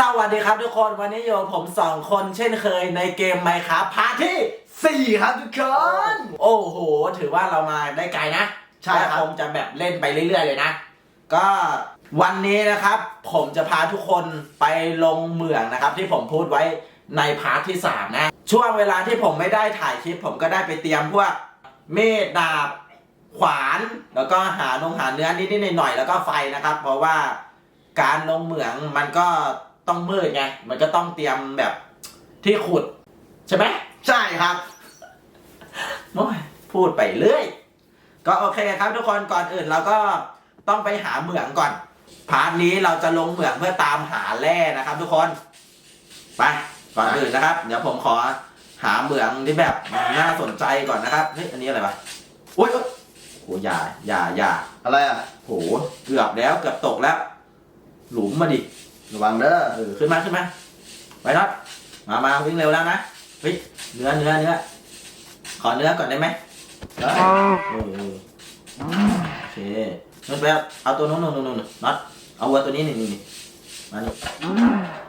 สวัสดีครับทุกคนวันนี้อยู่กับผมสองคนเช่นเคยในเกมไมครับพาร์ทที่สี่ครับทุกคน โอ้โห ถือว่าเรามาได้ไกลนะใช่ครับและคงจะแบบเล่นไปเรื่อย ๆ เลยนะ ก็วันนี้นะครับ ผมจะพาทุกคนไปลงเหมืองนะครับ ที่ผมพูดไว้ในพาร์ทที่ 3 นะ ช่วงเวลาที่ผมไม่ได้ถ่ายคลิป ผมก็ได้ไปเตรียมพวกเมดดาบขวาน แล้วก็หานงหาเนื้อนิดๆหน่อยๆแล้วก็ไฟนะครับ เพราะว่าการลงเหมืองมันก็ ต้องมืดไง มันก็ต้องเตรียมแบบที่ขุด ใช่ไหมใช่ครับโอ้ยพูดไปเรื่อย ก็โอเคครับทุกคนก่อนอื่นเราก็ต้องไปหาเหมืองก่อน พาร์ทนี้เราจะลงเหมืองเพื่อตามหาแร่นะครับ ทุกคน ไปก่อนอื่นนะครับ เดี๋ยวผมขอหาเหมืองที่แบบน่าสนใจก่อนนะครับเฮ้ยอันนี้อะไรวะโอ้ยโอ๊ยโหอย่าอย่าอย่าอะไรอะโหเกือบแล้วเกือบตกแล้ว หลุมมาดิ ระวังเด้อเออขึ้นมาขึ้นมาไปน็อตมามาวิ่งเร็วแล้วนะเฮ้ยเนื้อเนื้อเนื้อขอเนื้อก่อนได้ไหมได้เออเออโอเคน็อตไปเอาเอาตัวนู้นนู้นนู้นนู้นน็อตเอาวัวตัวนี้นี่นี่นี่มานี่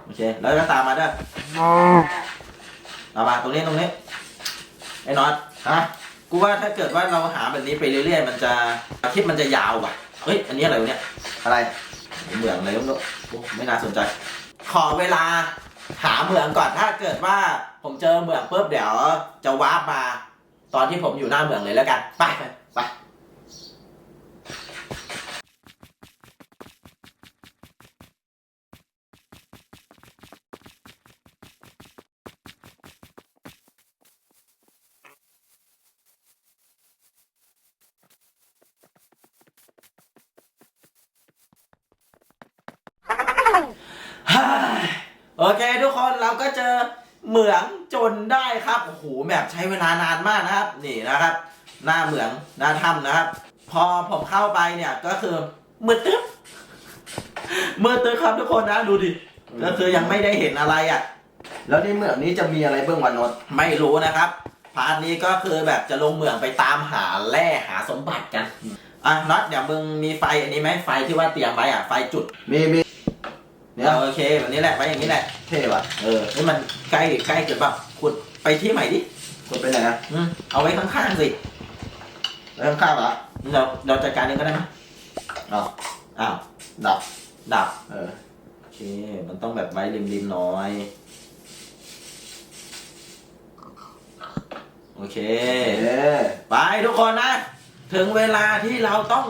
โอเคแล้วก็ตามมาด้วยตามมาตรงนี้ตรงนี้ไอ้น็อตฮะกูว่าถ้าเกิดว่าเราหาแบบนี้ไปเรื่อยๆ มันจะคลิปมันจะยาวว่ะเฮ้ยอันนี้อะไรวะเนี่ยอะไร เหมืองอะไรก็ไม่รู้ไม่น่าสนใจ ขอเวลาหาเหมืองก่อนถ้าเกิดว่าผมเจอเหมืองปุ๊บเดี๋ยวจะวาร์ปมา ตอนที่ผมอยู่หน้าเหมืองเลยแล้วกัน ไปไปไปฮ่าโอเคทุกคนเราก็เจอเหมืองจนได้ครับโอ้โหแบบใช้เวลานานมากนะครับ นี่นะครับ หน้าเหมืองหน้าถ้ำนะครับ พอผมเข้าไปเนี่ยก็คือมืดตึ๊บมืดตึ๊บครับทุกคนนะดูดิก็คือยังไม่ได้เห็นอะไรอะ แล้วในเหมืองนี้จะมีอะไรเบื้องวันนดไม่รู้นะครับพาร์ทนี้ก็คือแบบจะลงเหมืองไปตามหาแร่หาสมบัติกันอะน็อตเดี๋ยวมึงมีไฟอันนี้ไหมไฟที่ว่าเตรียมไว้อะไฟจุดมีมีเนี่ยโอเคแบบนี้แหละไว้อย่างนี้แหละเท่ว่ะเออนี่มันใกล้ใกล้เกินเปล่าขุดไปที่ใหม่ดิ กดไปไหนนะอืมเอาไว้ข้างๆสิแล้วข้างๆเหรอเราเราจัดการเองก็ได้ไหมอ๋ออ้าวดับ ดับ เออโอเค มันต้องแบบไว้ริมๆหน่อย โอเค เอ๊ะไปทุกคนนะ ถึงเวลาที่เราต้อง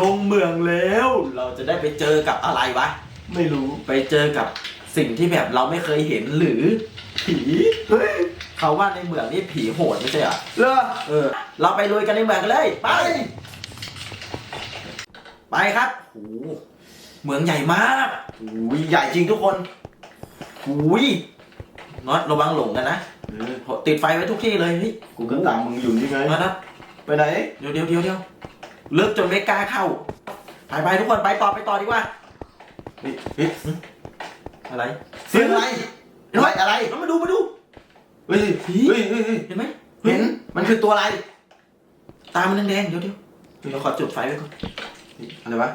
ลงเมืองแล้ว เราจะได้ไปเจอกับอะไรวะ ไม่รู้ ไปเจอกับสิ่งที่แบบเราไม่เคยเห็นหรือผี เฮ้ย เขาว่าในเมืองนี่ผีโหดไม่ใช่เหรอเลอเออ เราไปลุยกันในเมืองกันเลย ไป ไปครับโอ้โหเมืองใหญ่มากอุ้ยใหญ่จริงทุกคนหูยน็อตระวังหลงกันนะเออติดไฟไว้ทุกที่เลยเฮ้ยกูก็ตามมึงอยู่นี่ไงมานะไปไหน เดี๋ยวเดี๋ยวเดี๋ยวเดี๋ยวเลิกจนไม่กล้าเข้า ไปไปทุกคนไปต่อไปต่อดีกว่าเฮ้ยเฮ้ยอะไรเสียงอะไรอะไรอะไรเรามาดูมาดู เฮ้ยผีเฮ้ยเฮ้ยเฮ้ยเห็นไหมเห็นมันคือตัวอะไร ตามันแดงๆเดี๋ยวเดี๋ยวเราขอจุดไฟไว้ก่อนอะไรวะ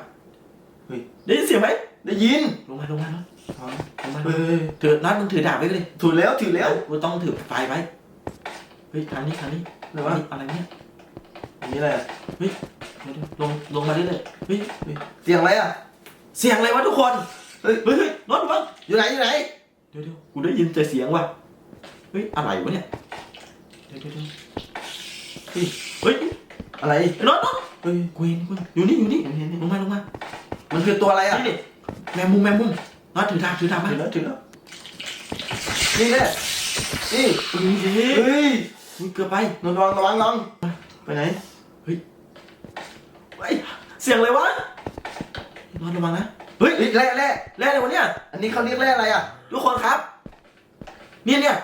ได้ยินเสียงไหมได้ยินลงมาลงมาลงอ๋อลงมาเฮ้ยถือนัดมึงถือดาบไว้เลยถูกแล้วถูกแล้วกูต้องถือไฟไว้เฮ้ยทางนี้ทางนี้อะไรวะเฮ้ยอะไรเนี่ยอันนี้อะไรอะเดี๋ยวเดี๋ยวลงลงมาเรื่อยๆเฮ้ยเสียงอะไรอะเสียงอะไรวะทุกคนเฮ้ยเฮ้ยเฮ้ยน็อตวะอยู่ไหนอยู่ไหนเดี๋ยวเดี๋ยวกูได้ยินแต่เสียงว่ะ เฮ้ย อะไรวะเนี่ยเดี๋ยวเดี๋ยวเดี๋ยวเฮ้ยเฮ้ย อะไรไอ้น็อตน็อตเฮ้ยกูเห็นกูเห็นอยู่นี่อยู่นี่เห็นเห็นลงมาลงมามันคือตัวอะไรอะนี่ดิแมงมุมแมงมุมน็อตถือดาบถือดาบมาถึงแล้วถึงแล้วนี่แน่นี่เฮ้ยเฮ้ยเฮ้ยอุ๊ยเกือบไป นอนระวังระวังน้องไปไหน เฮ้ยเสียงอะไรวะน็อตระวังนะเฮ้ยเฮ้ยแร่แร่แร่อะไรวะเนี่ย อันนี้เขาเรียกแร่อะไรอะ ทุกคนครับ เนี่ยเนี่ย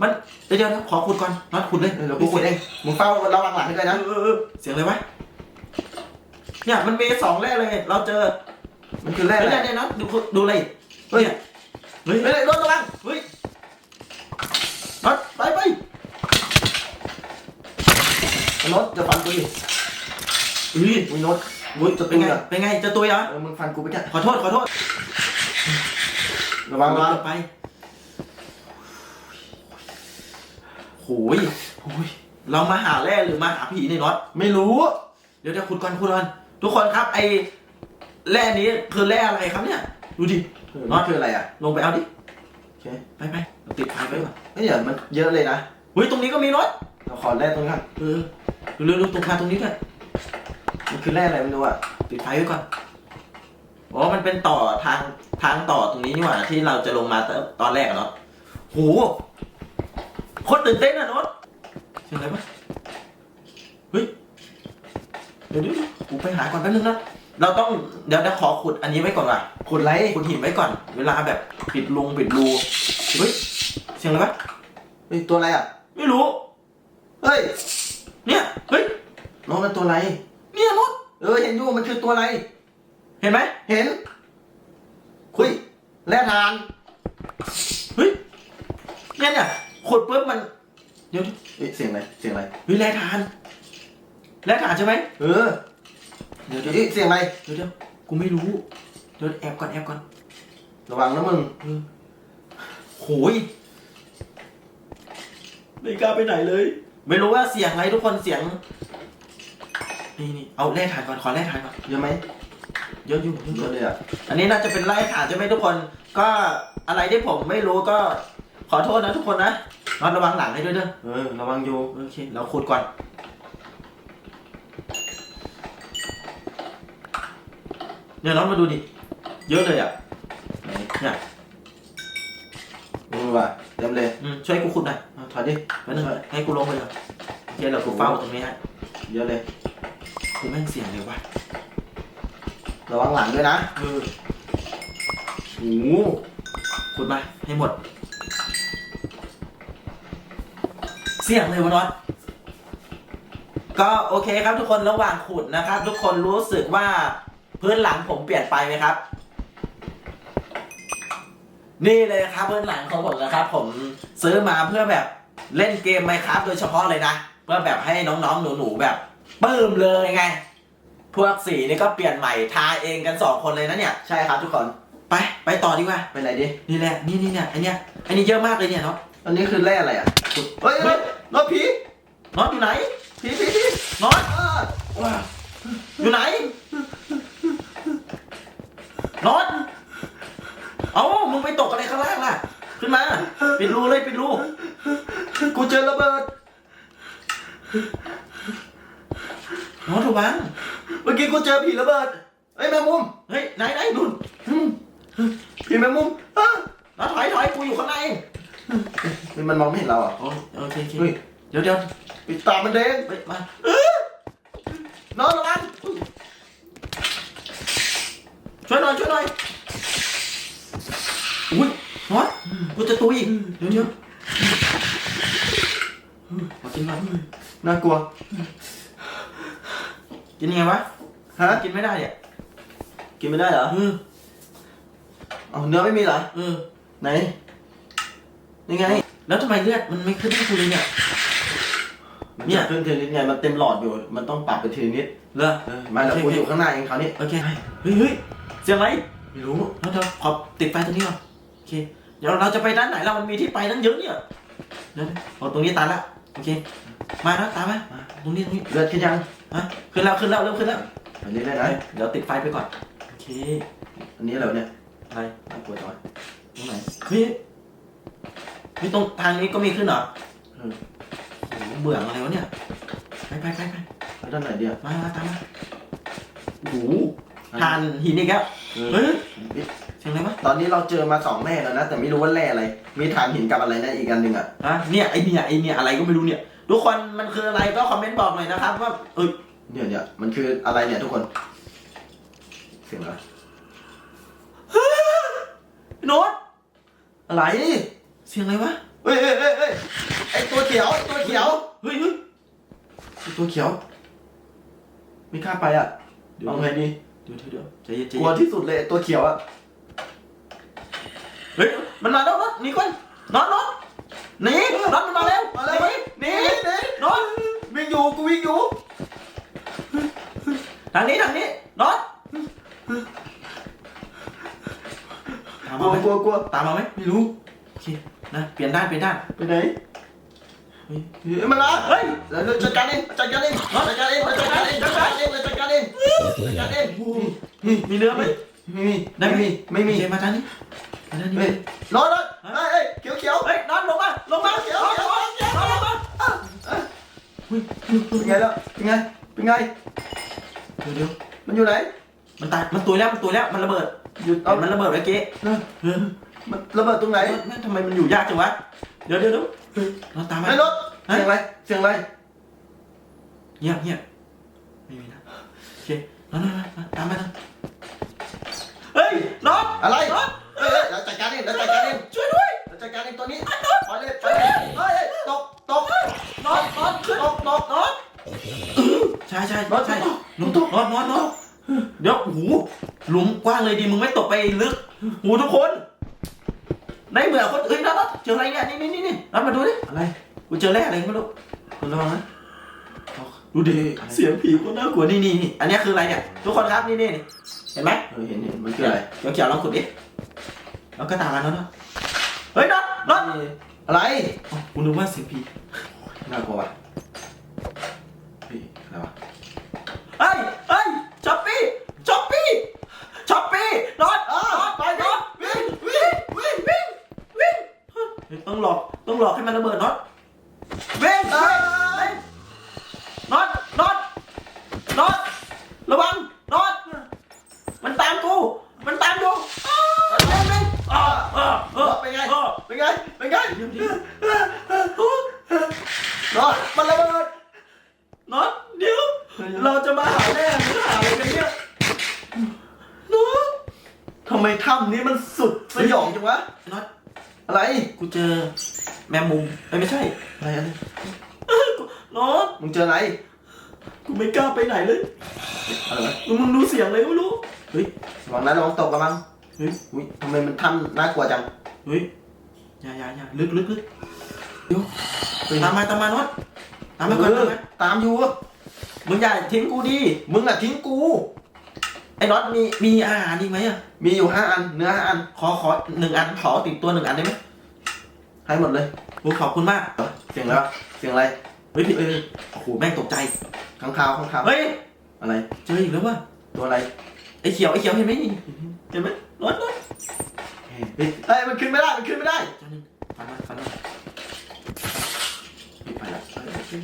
มันเดี๋ยวเดี๋ยวนะขอขุดก่อนน็อตขุดเลยเดี๋ยวกูกดเองมึงเฝ้าระวังหลังให้ด้วยเอนะอเออเออเสียงอะไรวะเนี่ยมันมีสองแร่เลยเราเจอ มันคือแร่เฮ้ยอะไรเนี่ยเนี่ยน็อตดูดูเลยเฮ้ยเฮ้ยเฮ้ยรถระวังเฮ้ยน็อตไปไปรถจะฟันกูดิเฮ้ยมึงรถเฮ้ยเป็นไงเป็นไงเจะตัวเหรอเออมึงฟันกูไปแค่ขอโทษขอโทษระวังระวังไป โหยโหยเรามาหาแร่หรือมาหาผีเนี่ยน็อตไม่รู้ เดี๋ยวเดี๋ยวขุดก่อนขุดก่อนทุกคนครับ ไอ้แร่นี้คือแร่อะไรครับเนี่ย ดูดิน็อตคืออะไรอะ ลงไปเอาดิโอเคไปไปเราติดไฟไว้ก่อนเฮ้ยเดี๋ยวมันเยอะเลยนะเฮ้ยตรงนี้ก็มีน็อตเราขอแร่ตรงนี้ก่อนเออเร็วๆตรงคาตรงนี้ด้วยมันคือแร่อะไรไม่รู้อะปิดไฟไว้ก่อนอ๋อมันเป็นต่อทางทางต่อตรงนี้นี่หว่าที่เราจะลงมาตตอนแรกอะเนาะโหโคตรตื่นเต้นอะโน็อตเสียงอะไรปะเฮ้ย เดี๋ยวเดี๋ยวเดี๋ยวกูไปหาก่อนแป๊บนึงนะ เราต้องเดี๋ยวเดี๋ยวขอขุดอันนี้ไว้ก่อนว่ะขุดไรขุดหินไว้ก่อน เวลาแบบปิดลงปิดรูเฮ้ย เสียงอะไรปะเฮ้ยตัวอะไรอะ ไม่รู้ เฮ้ย เนี่ย เฮ้ยน้องมันตัวอะไร เนี่ยโน็อตเออเห็นอยู่มันคือตัวอะไร เห็นไหม เห็น คุย แร่ทาน เฮ้ยเนี่ยเนี่ย ขุดปุ๊บมันเดี๋ยวเฮ้ยเสียงอะไรเสียงอะไรเฮ้ยแร่ทานแร่ทานใช่ไหมเออเดี๋ยวเดี๋ยวเฮ้ยเสียงอะไรเดี๋ยวเดี๋ยวกูไม่รู้เดี๋ยวแอบก่อนแอบก่อนระวังนะมึงโหยไม่กล้าไปไหนเลย ไม่รู้ว่าเสียงอะไรทุกคนเสียงนี่นี่เอาแร่ฐานก่อนขอแร่ฐานก่อนเยอะไหมเยอะอยู่เยเยอะอะเลยอะอันนี้น่าจะเป็นแร่ฐานใช่ไหมทุกคน ก็อะไรที่ผมไม่รู้ก็ ขอโทษนะทุกคนนะนอนระวังหลังให้ด้วยเด้อเออระวังอยู่โอเคเราขุดก่อน เนี่ยน้องมาดูดิ เยอะเลยอะไหนเนี่ยเออว่ะเต็มเลยอืมช่วยกูขุดหน่อยเอาถอยดิแป๊บนึงให้กูลงไปก่อนโอเคเดี๋ยวกูเฝ้าตรงนี้ฮะเยอะเลยกูแม่งเสียงเลยว่ะระวังหลังด้วยนะเออโอ้โหขุดมาให้หมด เสียงเลยวะน็อตก็โอเคครับทุกคนระหว่างขุดนะครับ ทุกคนรู้สึกว่าพื้นหลังผมเปลี่ยนไปไหมครับ นี่เลยครับพื้นหลังของผมนะครับ ผมซื้อมาเพื่อแบบเล่นเกมไมครับโดยเฉพาะเลยนะ เพื่อแบบให้น้องๆหนูๆแบบปลื้มเลยไง พวกสีนี่ก็เปลี่ยนใหม่ทาเองกันสองคนเลยนะเนี่ยใช่ครับทุกคนไปไปต่อดีกว่าเป็นไรดินี่แหละนี่นี่เนี่ยไอเนี้ยไอนี้เยอะมากเลยเนี่ยเนาะอันนี้คือแร่อะไรอะ เฮ้ยเฮ้เฮ้ยยรถผีน็อตอยู่ไหนผีผีผีน็อตอ่าว้าอยู่ไหนน็อตเอ้ามึงไปตกอะไรข้างล่างล่ะ ขึ้นมาปิดรูเลยปิดรูกูเจอระเบิดน็อตระวังเมื่อกี้กูเจอผีระเบิดเฮ้ยแมงมุมเฮ้ยไหนไหนนุ่นอืมผีแมงมุมอะน็อตถอยถอยกูอยู่ข้างใน นี่มันมองไม่เห็นเราอะ โอ้โอเคโอเคเฮ้ย เดี๋ยวเดี๋ยวปิดตามันแดงเฮ้ยมานอนระวังช่วยหน่อยช่วยหน่อยอุ้ยน็อตกูจะตุยเดี๋ยวเดี๋ยวขอกินก่อนน่ากลัว กินยังไงวะฮะ กินไม่ได้เนี่ยกินไม่ได้เหรอ เออเอาเนื้อไม่มีเหรอ เออ ไหน นี่ไง แล้วทำไมเลือดมันไม่ขึ้นที่กูเลยเนี่ย เนี่ยขึ้นทีนิดไงมันเต็มหลอดอยู่ มันต้องปรับไปทีนิดเหรอเออมาแล้วกูอยู่ข้างหน้าเองคราวนี้ โอเคเฮ้ยเฮ้ยเสียงอะไรไม่รู้ แล้วเดี๋ยวขอติดไฟตรงนี้ก่อนโอเค เดี๋ยวเราจะไปด้านไหนเรามันมีที่ไปตั้งเยอะเนี่ยเดี๋ยวเอาตรงนี้ตันละโอเค มานะตามมามาตรงนี้ตรงนี้เลือดขึ้นยังฮะขึ้นแล้วขึ้นแล้วเริ่มขึ้นแล้วไปเรื่อยๆนะเดี๋ยวติดไฟไปก่อนโอเคอันนี้อะไรวะเนี่ยอะไรน่ากลัวจังวะตรงไหนเฮ้ย เฮ้ยตรงทางนี้ก็มีขึ้นเหรอเออโอ้โหเบื่ออะไรวะเนี่ย ไปไปไปไปแล้วด้านไหนเดียวมามาตามมาโอ้โหทานหินอีกแล้วเออเฮ้ยเสียงอะไรวะตอนนี้เราเจอมาสองแร่แล้วนะ แต่ไม่รู้ว่าแร่อะไร มีฐานหินกับอะไรนะอีกอันหนึ่งอะฮะเนี่ยไอเนี่ยไอเนี่ยอะไรก็ไม่รู้เนี่ย ทุกคนมันคืออะไรก็คอมเมนต์บอกหน่อยนะครับว่าเอ้ยเนี่ยเนี่ยมันคืออะไรเนี่ยทุกคน เสียงอะไรโน้ตอะไร เสียงอะไรวะ เฮ้ยเฮ้ยเฮ้ยเฮ้ยไอตัวเขียวไอ้ตัวเขียวเฮ้ยเฮ้ยไอ้ตัวเขียว ไม่กล้าไปอะเดี๋ยวเอาไงดีเดี๋ยวเดี๋ยวเดี๋ยวใจเย็นใจกลัวเย็นที่สุดเลยไอ้ตัวเขียวอะเฮ้ยมันมาแล้วน็อตหนี่ก่อนน็อตน็อตหนีน็อตมันมาแล้วมาแล้วหนีหนีหนีน็อตวิ่งอยู่กูวิ่งอยู่ทางนี้ทางนี้น็อตตามมากลัวกลัวกลัวตามมาไหมไม่รู้โอเค นะเปลี่ยนด้านเปลี่ยนด้านไปไหนเฮ้ยเฮ้ยมันละเฮ้ยเราเราจัดการเองจัดการเองจัดการเองจัดการเองจัดการเองจัดการเองจัดการเองนี่มีเนื้อไหมไม่มีไม่มีไม่มีโอเคมาทางนี้มาทางนี้เฮ้ยรอรอเฮ้ยเฮ้ยเขียวเขียวเฮ้ยนอนลงมาลงมาเขียวลงเขียวมาเขียวนอนลงมาเป็นไงแล้วเป็นไงเป็นไงเดี๋ยวเดี๋ยวมันอยู่ไหนมันตายมันตุยแล้วมันตุยแล้วมันระเบิดหยุดเอาเอามันระเบิดเมื่อกี้เออ มันระเบิดตรงไหนเอ้ยแม่งทำไมมันอยู่ยากจังวะ เดี๋ยวเดี๋ยวเดี๋ยวเฮ้ยเราตามมาไม่รถเสียงอะไรเสียงอะไรเงียบเงียบไม่มีนะโอเคนอนนอนนอนตามมาตามเฮ้ยนอนอะไรนอนเฮ้ยเราจัดการเองเราจัดการเองช่วยด้วยเราจัดการเองตัวนี้ไปเลยไปเลยเฮ้ยตกตกนอนนอนขึ้นตกตกนอนใช่ใช่นอนใช่ตกลุงตกนอนนอนนอนเดี๋ยวโอ้โหหลุมกว้างเลยดีมึงไม่ตกไปลึกโอ้โหทุกคน ในเหมือนคนเอ้ยนอนนอนเจออะไรเนี่ยนี่นี่นี่นี่นอนมาดูดิอะไรกูเจอแร่อะไรไม่รู้คุณระวังนะดูดิเสียงผีก็น่ากลัวนี่นี่นี่อันนี้คืออะไรเนี่ยทุกคนครับนี่นี่นี่เห็นไหมเออเห็นเห็นมันคืออะไรเขียวเขียวๆลองขุดดิแล้วก็ตามมาแล้วเนาะเฮ้ยน็อตน็อตอะไรอ๋อกูนึกว่าเสียงผีน่ากลัวว่ะเฮ้ยอะไรวะเฮ้ยเฮ้ยช็อปปี้ช็อปปี้ช็อปปี้น็อตอ้าน็อตไปไปน็น็ อ อ ต ต วิ่งวิ่งวิ่งวิ่งวิ่ง เฮ้ย ต้องหลอกต้องหลอกให้มันระเบิดน็อตเว้งเว้ยน็อตน็อตน็อตระวังน็อตมันตามกู มันตามอยู่อ้าวเว้งเว้งอ้าวอ้าวอ้าว เป็นไง อ้าว เป็นไงเป็นไง เดี๋ยวดิ นอนมันระเบิด น็อตเดี๋ยว เราจะมาหาแร่หรือหาอะไรกันเนี่ยน็อต ทำไมถ้ำนี้มันสุดสยองจังวะ น็อต อะไร กูเจอแมงมุมเอ้ยไม่ใช่ อะไรอะไร น็อต มึงเจออะไร กูไม่กล้าไปไหนเลย อะไรวะ มึงมึงดูเสียงเลยไม่รู้ เฮ้ย ระวังนะระวังตกระวัง เฮ้ย อุ้ยทำไมมัน ถ้ำน่ากลัวจังเฮ้ยอย่าอย่าอย่าลึกลึกลึกเดี๋ยวตามมาตามมาน็อตตามมาก่อนเอตามอมาตามอยู่มึงอย่าทิ้งกูดิมึงอะทิ้งกู ไอ้น็อตมีมีอาหารอีกไหมอะมีอยู่ห้าอันเนื้อห้าอันขอขอหนึ่งอันขอติดตัวหนึ่งอันได้ไหมให้หมดเลยโอ้ขอบคุณมากเสียงแล้วเสียงอะไรเฮ้ยพี่เอ้ยโอ้โหแม่งตกใจข้างคาวข้างคาวเฮ้ยอะไรเจออีกแล้วว่ะตัวอะไรไอ้เขียวไอ้เขียวเห็นไหมนี่เห็นไหมน็อตน็อต เฮ้ยเฮ้ยมันขึ้นไม่ได้ มันขึ้นไม่ได้จานหนึ่งฟันมันฟันมันไปละ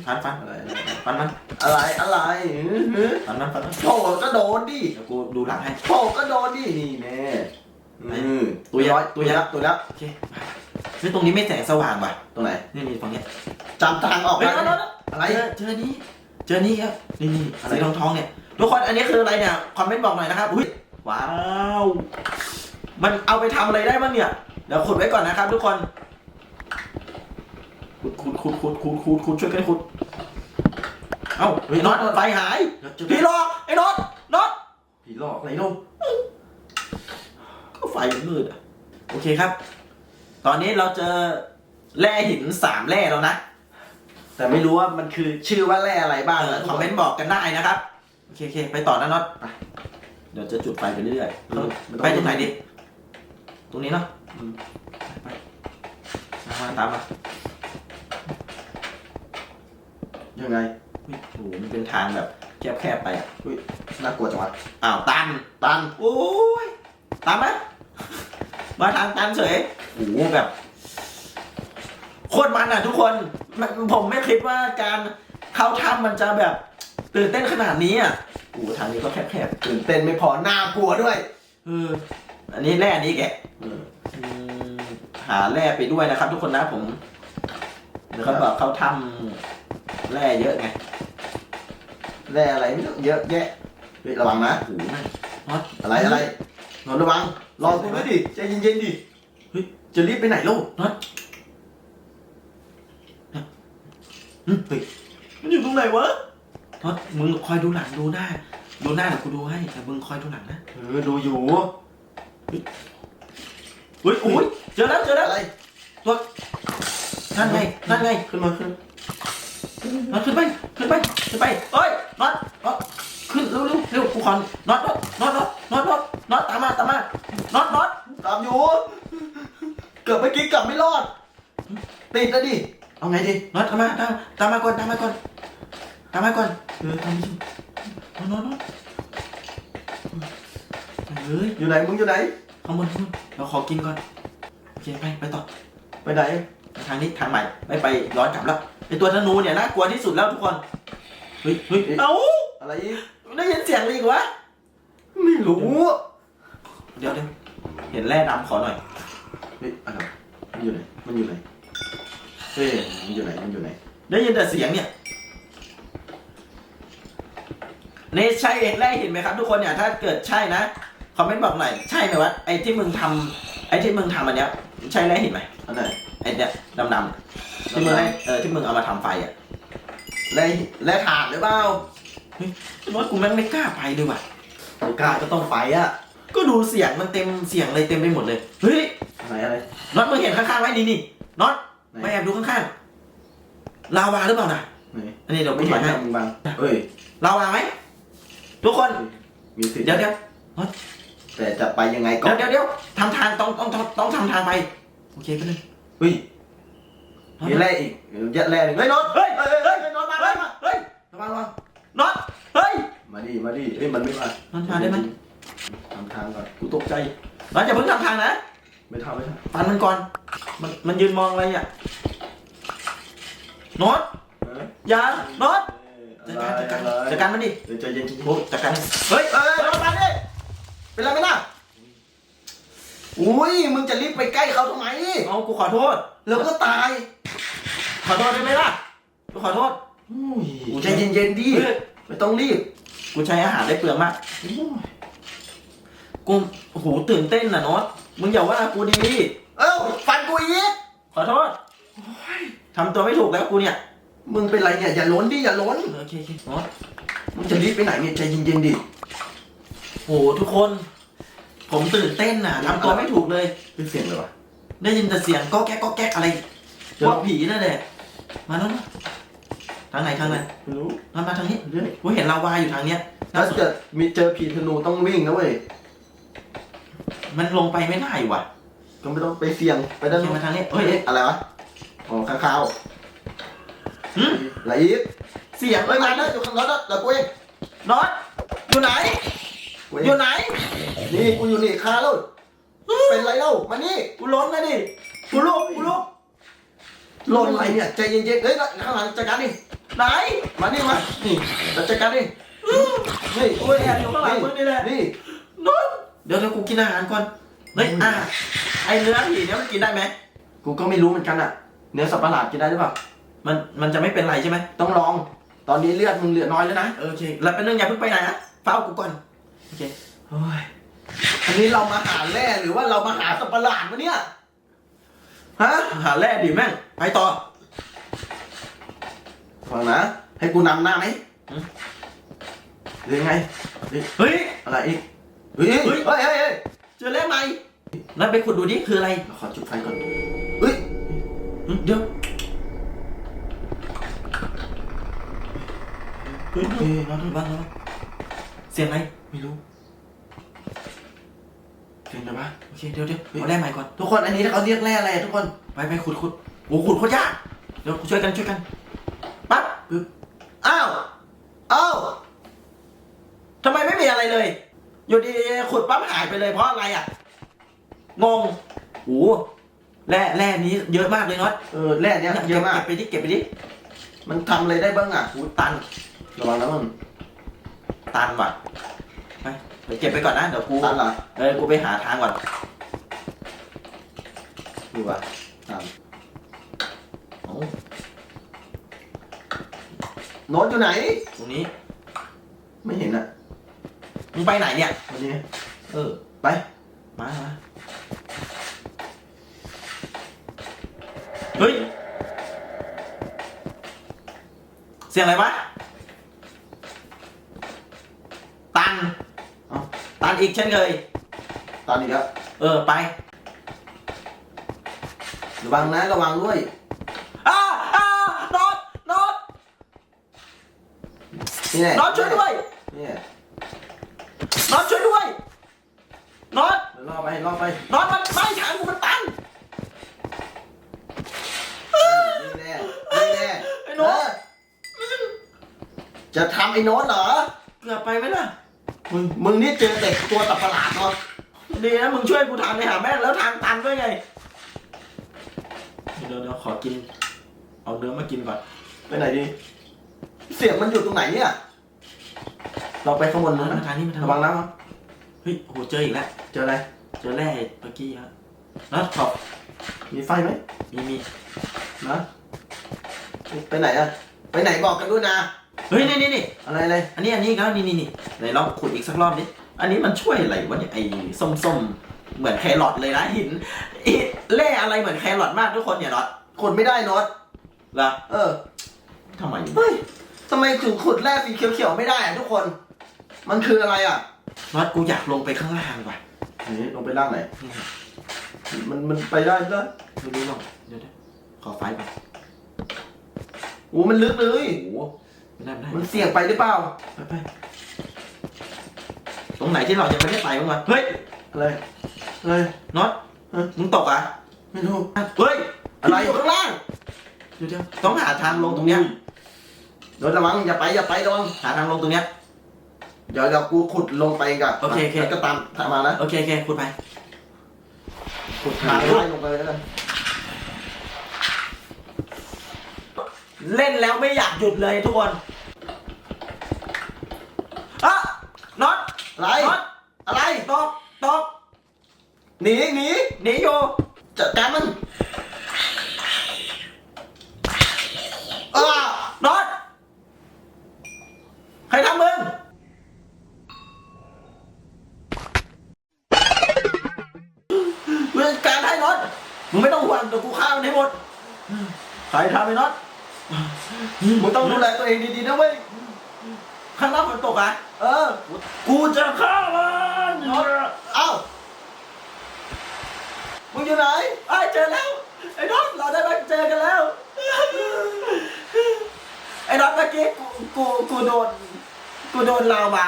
ฟันฟันอะไรอะไรฟันมันอะไรอะไรอื้อหือฟันมันฟันมันโผล่ก็โดนดิเดี๋ยวกูดูหลังให้ โผล่ก็โดนดินี่แน่อืมตัวยักษ์ร้อยตัตัววยัยักษ์กษ์ตัวยักษ์โอเคเฮ้ยตรงนี้ไม่แสงสว่างว่ะ ตรงไหนนี่นี่ตรงเนี้ยจำทางออกเฮ้ยไหมน็อตน็อตอะไร เจอเจอนี่เจอนี่ครับ นี่นี่อะไร สีทองทองๆเนี่ย ทุกคนอันนี้คืออะไรเนี่ย คอมเมนต์บอกหน่อยนะครับ อุ้ยว้าว มันเอาไปทำอะไรได้บ้างเนี่ย เดี๋ยวขุดไว้ก่อนนะครับ ทุกคน ขุดขุดขุดขุดขุดขุดขุดช่วยกันขุด เอ้าเฮ้ยน็อตไฟหายเดี๋ยวเจอพี่หลอกไอ้น็อตน็อตผีหลอกอะไรโน่นก็ไฟมันมืดอะ โอเคครับ ตอนนี้เราเจอแร่หินสามแร่แล้วนะ แต่ไม่รู้ว่ามันคือชื่อว่าแร่อะไรบ้างเออนะคอมเมนต์บอกกันได้นะครับ โอเคโอเคไปต่อนะน็อตไป เดี๋ยวจะจุดไฟไปเรื่อยๆเออม่ไปตรงไหนดิ ตรงนี้เนาะอืมไปไปมาตามมายังไงอุ๊ยโอ้โหมันเป็นทางแบบแคบๆไปอะน่ากลัวจังวะอ้าวตันตันโอ้ยตามไหมมาทางตันเฉยโอ้โหแบบโคตรมันอะทุกคนมันผมไม่คิดว่าการเข้าถ้ำมันจะแบบตื่นเต้นขนาดนี้อะโอ้โหทางนี้ก็แคบตื่นเต้นไม่พอน่ากลัวด้วยๆเออ อันนี้แร่นี้แกเอออืมหาแร่ไปด้วยนะครับ ทุกคนนะผมเดี๋ยวเขาบอกเขาทำแร่เยอะไงแร่อะไรไม่รู้เยอะแยะเฮ้ยระวังนะโอ้โหแม่งน็อตอะไรอะไรนอนระวังรอกูด้วยดิใจเย็นๆดิเฮ้ยจะรีบไปไหนลูกน็อตอืมเฮ้ยมันอยู่ตรงไหนวะน็อตมึงคอยดูหลังดูหน้าดูหน้าเดี๋ยวกูดูให้แต่มึงคอยดูหลังนะเออดูอยู่ เฮ้ยโอ้ยเจอแล้วเจอแล้วอะไรนั่นไงนั่นไงขึ้นมาขึ้นน็อตขึ้นไปขึ้นไปขึ้นไปเฮ้ยน็อตน็อตขึ้นเร็วเร็วเร็วกูขอน็อตน็อตน็อตน็อตน็อตน็อตน็อตตามมาตามมาน็อตน็อตตามอยู่เกือบเมื่อกี้กลับไม่รอดติดแล้วดิเอาไงดีน็อตตามมาตามตามมาก่อนตามมาก่อนตามมาก่อนเออตามมาอยู่น็อตน็อต เฮ้ยอยู่ไหนมึงอยู่ไหน ข้างบนข้างบนเราขอกินก่อนโอเคไปไปต่อไปไหนทางนี้ทางใหม่ไม่ไปย้อนกลับแล้วไอตัวธนูเนี่ยน่ากลัวที่สุดแล้วทุกคนเฮ้ยเฮ้ยเอ้าอะไรอีกได้ยินเสียงอะไรอีกวะไม่รู้ เดี๋ยวเดี๋ยวเห็นแร่ดำขอหน่อยเฮ้ยอะไรวะมันอยู่ไหนมันอยู่ไหนเฮ้ยมันอยู่ไหนมันอยู่ไหนได้ยินแต่เสียงเนี่ยนี่ใช่แร่หินไหมครับทุกคนเนี่ยถ้าเกิดใช่นะ คอมเมนต์บอกหน่อยใช่ไหมวะไอที่มึงทำไอที่มึงทำอันเนี้ยใช่แร่หินไหมอันไหนไอเนี้ยดำๆที่มึงให้เออที่มึงเอามาทำไฟอะแร่แร่ถ่านหรือเปล่ารถกูแม่งไม่กล้าไปเลยว่ะไม่กล้าก็ต้องไปอะก็ดูเสียงมันเต็มเสียงเลยเต็มไปหมดเลย เฮ้ยอะไรอะไร น็อตมึงเห็นข้างๆไหมนี่นี่น็อตไหน มาแอบดูข้างๆลาวาหรือเปล่านะไหนอันนี้เดี๋ยวไม่กูเห็ถ่านยให้นะมึงบังเอ้ยลาวาไหมทุกคน มีสิทธิ์เดี๋ยวเดี๋ยว แต่จะไปยังไงก่อเดี๋ยวนเดี๋ยวเดี๋ยวทำทางต้องต้องต้องต้องทำทางไป โอเคก็เลยเฮ้ยมีแร่อีกเยอะแร่หนึ่งเฮ้ยน็อตเฮ้ยเฮ้ยเฮ้ยเฮ้ยน็อตมาเฮ้เฮ้ยยมาเฮ้ยระวังระวังน็อตเฮ้ยมาดิมาดิเฮ้ยมันไม่มามันมาได้ไหมทำทางก่อนกูตกใจน็อตอย่าเพิ่งทำทางนะไม่ทำไม่ทฟันมันก่อน มันมันยืนมองอะไรอะน็อตำเฮ้ยอย่าน็อตอะจัดไรการจัดการอะไรจัดการมันดิเดี๋ยวใจเย็นใจเย็นโอ้จัดการเฮ้ยเอ้ยน็อตมาดิ เป็นไรไหมน่ะอุ้ยมึงจะรีบไปใกล้เขาทำไมเอากูขอโทษแล้วก็ตาย ขอโทษได้ไหมล่ะกูขอโทษอุ้ยใจเย็นๆดิเฮ้ยไม่ต้องรีบ กูใช้อาหารได้เปลืองมากกูโอ้โหตื่นเต้นน่ะโน็อตมึงอย่าว่ากูดีเอ้าฟันกูอีกขอโทษทำตัวไม่ถูกแล้วกูเนี่ย มึงเป็นไรเนี่ยอย่าล้นดิอย่าล้นโอเคโอเคโน็อตมึงจะรีบไปไหนเนี่ยใจเย็นๆดิ โอ้โหทุกคน ผมตื่นเต้นน่ะทำตัวไม่ถูกเลย เป็นเสียงเลยวะได้ยินแต่เสียงก็แก๊กก็แก๊กอะไรพวกผีนั่นแหละมาแล้วนะทางไหนทางไหนไม่รู้มามาทางนี้เรื่อยกูเห็นลาวาอยู่ทางเนี้ยถ้าเกิดมีเจอผีธนูต้องวิ่งนะเว้ยมันลงไปไม่ได้ว่ะก็ไม่ต้องไปเสี่ยงไปด้านโอเคนู้นมาทางนี้เฮ้เฮ้ยยอะไรวะอ๋อข้างคาวหึอะไรอีกเสียงเฮ้ยอะไรมาแล้วอยู่ข้างรถแล้วเดี๋ยวกูเองน็อตอยู่ไหนกูเอองยู่ไหน นี่กูอยู่นี่คาแล้วเป็นไรเล่ามานี่กูล้มนะดิกูลุกกูลุกหล่นอะไรเนี่ยใจเย็นๆเฮ้ยข้างหลังจัดการดิไหนมานี่มานี่จัดการดินี่กูแอบอยู่ข้างหลังมึงนี่แหละนี่น็อตเดี๋ยวเดี๋ยวกูกินอาหารก่อนเฮ้ยอะไอเนื้อผีเนี่ยมันกินได้ไหมกูก็ไม่รู้เหมือนกันอะ เนื้อสัตว์ประหลาดกินได้หรือเปล่ามันมันจะไม่เป็นไรใช่ไหมต้องลอง ตอนนี้เลือดมึงเหลือน้อยแล้วนะเออโอเคแล้วเป็นเรื่องอย่าเพิ่งไปไหนนะเฝ้ากูก่อน โอเคโอ้ยอันนี้เรามาหาแร่หรือว่าเรามาหาสัตว์ประหลาดวะเนี่ยฮะหาแร่ดิแม่งไปต่อฟังนะ ให้กูนำหน้าไหมอืมหรือไงเฮ้ยอะไรอีกเฮ้ยเฮ้เฮ้ยยเฮ้ยเฮ้ยเฮ้ยเจอแร่ใหม่นั่นไปขุดดูดิคืออะไรขอจุดไฟก่อนเฮ้ยหึเดี๋ยวเฮ้ยเฮ้ยบ้างบ้างเสียงอะไร ไม่รู้เป็นไงวะโอเคเดี๋ยวเดี๋ยวเอาแร่ใหม่ก่อนทุกคนอันนี้เขาเรียกแร่อะไรอะทุกคนไปไปขุดขุดโอ้ขุดโคตรยากเดี๋ยวช่วยกันช่วยกันปั๊บปึ๊บอ้าวอ้าวทำไมไม่มีอะไรเลย อยู่ดีขุดปั๊บหายไปเลยเพราะอะไรอะงงโอ้แร่แร่นี้เยอะมากเลยน็อตเออแร่เนี้ยเยอะมาก เก็บไปดิเก็บไปดิมันทำอะไรได้บ้างอะโอ้ตันระวังนะมึงตันว่ะ ไปเดี๋ยวเก็บไปก่อนนะ เดี๋ยวกูตันเหรอเออกูไปหาทางก่อนดูว่ะตันโอ้โน้ตอยู่ไหน ตรงนี้ ไม่เห็นอะมึงไปไหนเนี่ย วันนี้ เออ ไป มามาเฮ้ย เสียงอะไรวะตัน เอ้า ตันอีกเช่นเคย ตันอีกแล้วเออไประวังนะระวังด้วยอ้าอ้าน็อตน็อตนี่แหละน็อตช่วยด้วยนี่แหละน็อตช่วยด้วยน็อตเดี๋ยวรอล่อไปล่อไปน็อตมันไม่ทางกูมันตันนี่แน่นี่แน่ไอ้โน้ตเออจะทำไอ้โน้ตเหรอเกือบไปไหมล่ะ มึงมึงนี่เจอเด็กตัวตับประหลาดเนาะดีนะมึงช่วยกูทางไปหาแม่งแล้วทางตันด้วยไงเดี๋ยวเดี๋ยวขอกิน เอาเนื้อมากินก่อน ไปไหนดี เสียงมันอยู่ตรงไหนเนี่ย เราไปข้างบนนู้นมานะทางนี้มาทางระนี้วังนะมั้งเฮ้ยโอ้โหเจออีกแล้ว เจออะไร เจอแร่เมื่อกี้ครับน็อตขอบมีไฟไหมมีมีนะ ไปไหนอะไปไหนบอกกันด้วยนะเฮ้ยนี่นี่นี่อะไรเลยอันนี้อันนี้ครับนี่นี่นี่ไหนลองขุดอีกสักรอบดิอันนี้มันช่วยอะไรวะเนี่ยไอ้ส้มๆเหมือนแครอทเลยนะหินอิแร่อะไรเหมือนแครอทมากทุกคนเนี่ยน็อตขุดไม่ได้โน้ตเหรอเออทำไมเฮ้ยทำไมถึงขุดแร่สีเขียวๆไม่ได้อะทุกคน มันคืออะไรอะน็อตกูอยากลงไปข้างล่างว่ะนี่ลงไปล่างไหนมันมันไปได้เลยไม่รู้หรอกเดี๋ยวเดี๋ยวขอไฟก่อนโอ้มันลึกเลยโอ้โห ไม่ได้ไม่ได้มันเสี่ยงไปหรือเปล่า ไปไปตรงไหนที่เรายังไม่ได้ไปบ้างวะเฮ้ยอะไรอะไรน็อตเออมึงตกอะไม่รู้เฮ้ยอะไรอยู่ข้างล่างเดี๋ยวเดี๋ยวต้องหาทางลงตรงเนี้ยโดนระวังอย่าไปอย่าไปโดนหาทางลงตรงเนี้ยเดี๋ยวเดี๋ยวกูขุดลงไปกับโอเคโอเคแล้วก็ตามตามมานะโอเคโอเคขุดไปขุดทางไล่ลงไปเลยนะเล่นแล้วไม่อยากหยุดเลยทุกคนอะ น็อตอะไร น็อตอะไรตกตกหนีหนีหนีอยู่จัดการมันอ้าน็อตใครทำมึงมึงการให้น็อตมึงไม่ต้องห่วงเดี๋ยวกูฆ่ามันให้หมดใครทำไอ้น็อตมึงต้องดูแลตัวเองดีๆนะเว้ยข้างนอกฝนตกอะ เออ กูจะฆ่ามันน็อตเอ้า มึงอยู่ไหนไอ้ยเจอแล้ว ไอ้น็อตเราได้มาเจอกันแล้ว ไอ้น็อตเมื่อกี้กูกูกูโดน กูโดนลาวา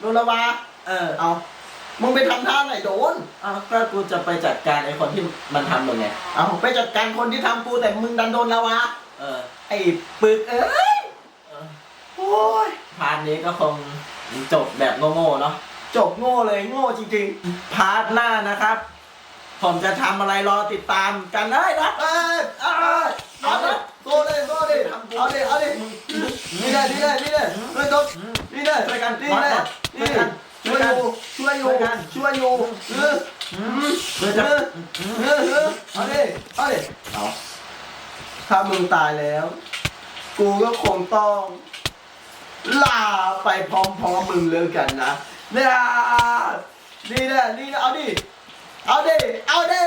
โดนละวา เออ เอา มึงไปทำท่าไหนโดนเอาก็กูจะไปจัดการไอ้คนที่มันทำมึงไง เอาไปจัดการคนที่ทำกูแต่มึงดันโดนละวา เออ ไอ้ปึกเอ้ย เออ โอ้ยพาร์ทนี้ก็คง จบแบบโง่ๆเนาะจบโง่เลยโง่จริงพาร์ทหน้านะครับ ผมจะทำอะไรรอติดตามกันได้นะๆเอ้ยเอ้ยเอาเลยโซ่เลยโซ่เลยเอาเลยเอาเลยนี่เลยนี่เลยนี่เลยเฮ้ยจบนี่เลยช่วยกันนี่เลยช่นี่วยกันช่วยอยู่ช่วยอยู่ช่วยอยู่เออเพื่อเอจะอเออเออเอาดิเอาดิเอาถ้ามึงตายแล้ว กูก็คงต้อง ลาไปพร้อมๆมึงเลยกันนะเนี่ยนี่แหละนี่นะเอาดิ เอาดิ เอาดิ